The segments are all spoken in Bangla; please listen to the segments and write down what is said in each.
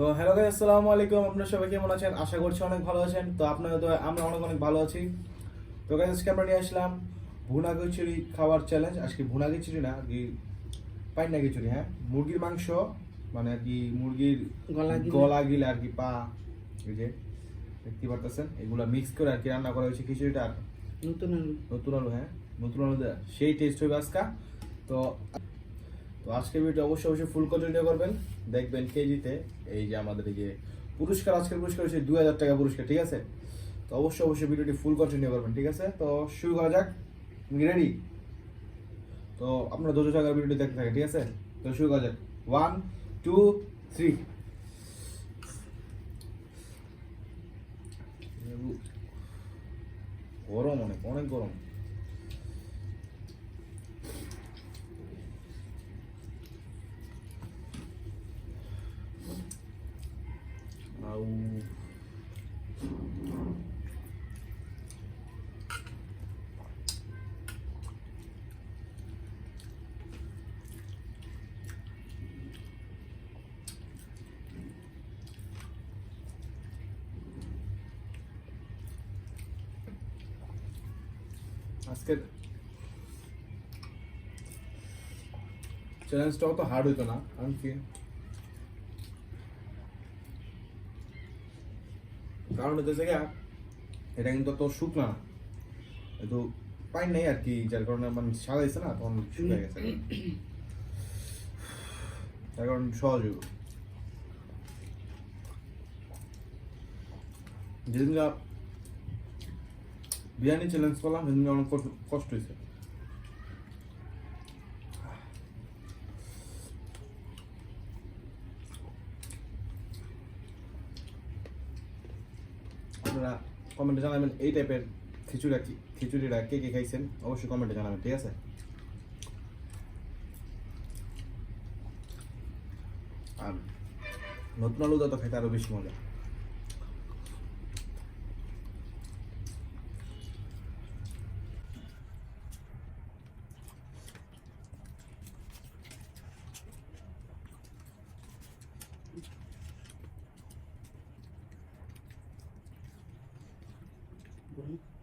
তো হ্যালো গাইস আসসালামু আলাইকুম। আপনারা সবাই কেমন আছেন? আশা করছি অনেক ভালো আছেন। তো আপনারা তো আমরা অনেক অনেক ভালো আছি। তো গাইস আজকে আমরা নিয়ে আসলাম ভুনা খিচুড়ি খাওয়ার চ্যালেঞ্জ আজকে ভুনা খিচুড়ি না কি পাইনা খিচুড়ি হ্যাঁ? মুরগির মাংস মানে আর কি মুরগির গলা গিলে। আর কি পা এই যে দেখতে পারতেছেন? এগুলা মিক্স করে আর কি রান্না করা হয়েছে খিচুড়িটা। আর নতুন আলু। নতুন আলু হ্যাঁ? নতুন আলু সেই টেস্ট হবে আজকা। তো তো আজকের ভিডিও অবশ্যই অবশ্যই ফুল কন্টিনিউ করবেন। দেখবেন কেজিতে, এই যে আমাদের যে পুরস্কার, আজকের পুরস্কার হচ্ছে দুই হাজার টাকা পুরস্কার, ঠিক আছে? তো অবশ্যই অবশ্যই ভিডিওটি ফুল কন্টিনিউ করবেন, ঠিক আছে? তো শুরু করা যাক। তুমি রেডি তো আপনারা দুটো জায়গার ভিডিওটি দেখতে থাকেন, ঠিক আছে? তো শুরু করা যাক। ওয়ান টু থ্রি গরম অনেক অনেক গরম। আউ আজকের চ্যালেঞ্জটা অত হার্ড হইতো না কারণ কি কারণ হচ্ছে গিয়া এটা কিন্তু তো শুকনা না। একটু পাইন নেই আর কি যার কারণে মানে সাজাইছে না তখন শুকিয়ে গেছে। তার কারণ সহজ হইব। যেদিন বিরিয়ানি চ্যালেঞ্জ করলাম সেদিন অনেক কষ্ট হয়েছে আপনারা কমেন্টে জানাবেন এই টাইপের খিচুড়া কি খিচুড়িটা কে কে খাইছেন? অবশ্যই কমেন্টে জানাবেন, ঠিক আছে? আর নতুন আলু তো খেতে আরও বেশি মজা। colleague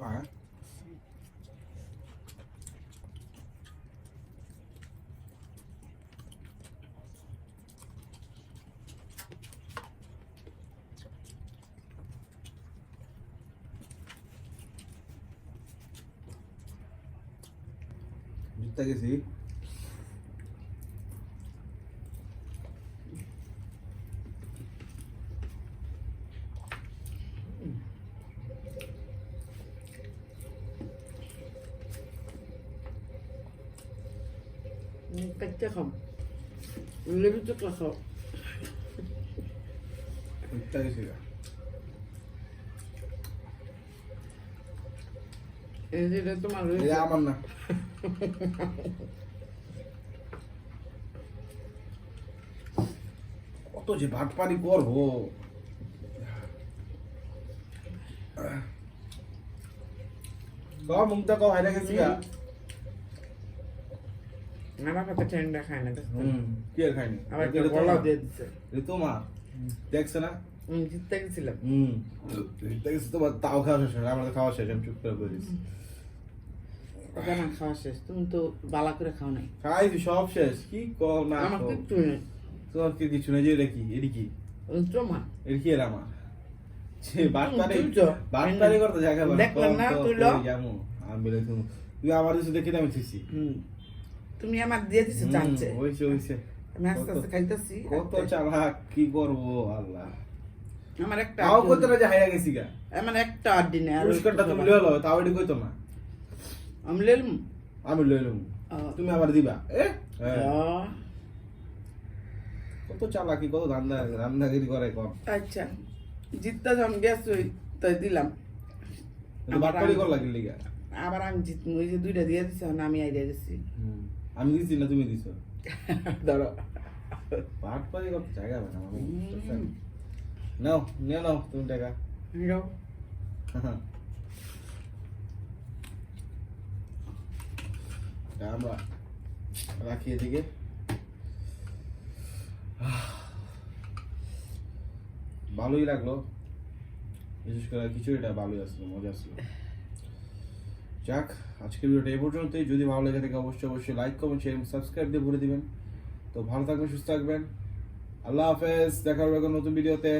পা হ্যাঁ? ঘুরতে গেছি পেটটা খাও লেবু চোখলা খাও ঘুরতে গেছি গা। এই যে এটা তোমার আমার না। কত যে ভাত পানি করব মুখটা কম হাইরা গেছি আমার ঠান্ডা খায় না দেখছ? হুম কি আর খাইনি? আবার গলা। দিয়ে দিচ্ছে এটা তোমার। দেখছে না? জিততে গেছিলাম হুম দেখছে তোমার তাও খাওয়া শেষ হয় আমার তো খাওয়া শেষ আমি চুপ করে বলে দিচ্ছি ওটা না খাওয়া শেষ। তুমি তো বালা করে খাও নাই। খাইছি সব শেষ। কি কম না আমার কিচ্ছু নেই। তোমার কি কিছু নেই? যে এটা কি? এটি কি? ওই তোমার এর কি এর আমার? সে বাদ তুমি পারে তুলছো। বাদ পারে করতে জায়গা দেখলাম না, তুইলো। যাব আমি বলে তুমি তুই আমার কিছু দেখে আমি থিসি হুম। তুমি আমার দিয়ে দিছো জানছে হইছে হইছে। আমি আস্তে আস্তে খাইতেছি কত চালাক কি করব আল্লাহ। আমার একটা তাও করতে না যে গেছি গা। আমার একটা আড্ডি নেই আর পুরস্কারটা তুমি লইলো তাও এটি কইতো না। আমি লেলম আমি লইলাম তুমি আবার দিবা। এ? হ্যাঁ। কত চালাকি কত ধান্দা রান্নাগিরি করে কম। আচ্ছা জিততে যখন গেছ তাই দিলাম। বাটপারি কর লাগিল লিগা? আবার আমি জিত ওই যে দুইটা দিয়ে দিছি আমি আইডিয়া দিছি। আমি দিছি না তুমি দিছো। ধরো। বাটপারি করতে জায়গা পাই না। নাও নিয়ে নাও তুমি টাকা এটা আমরা রাখি এদিকে ভালোই লাগল। বিশেষ করে খিচুড়িটা ভালোই আসলো মজা আসলো। যাক আজকের ভিডিওটা এই পর্যন্তই। যদি ভালো লেগে থাকে অবশ্যই অবশ্যই লাইক কমেন্ট শেয়ার সাবস্ক্রাইব দিয়ে ভরে দিবেন। তো ভালো থাকবেন সুস্থ থাকবেন। আল্লাহ হাফেজ দেখা হবে নতুন ভিডিওতে।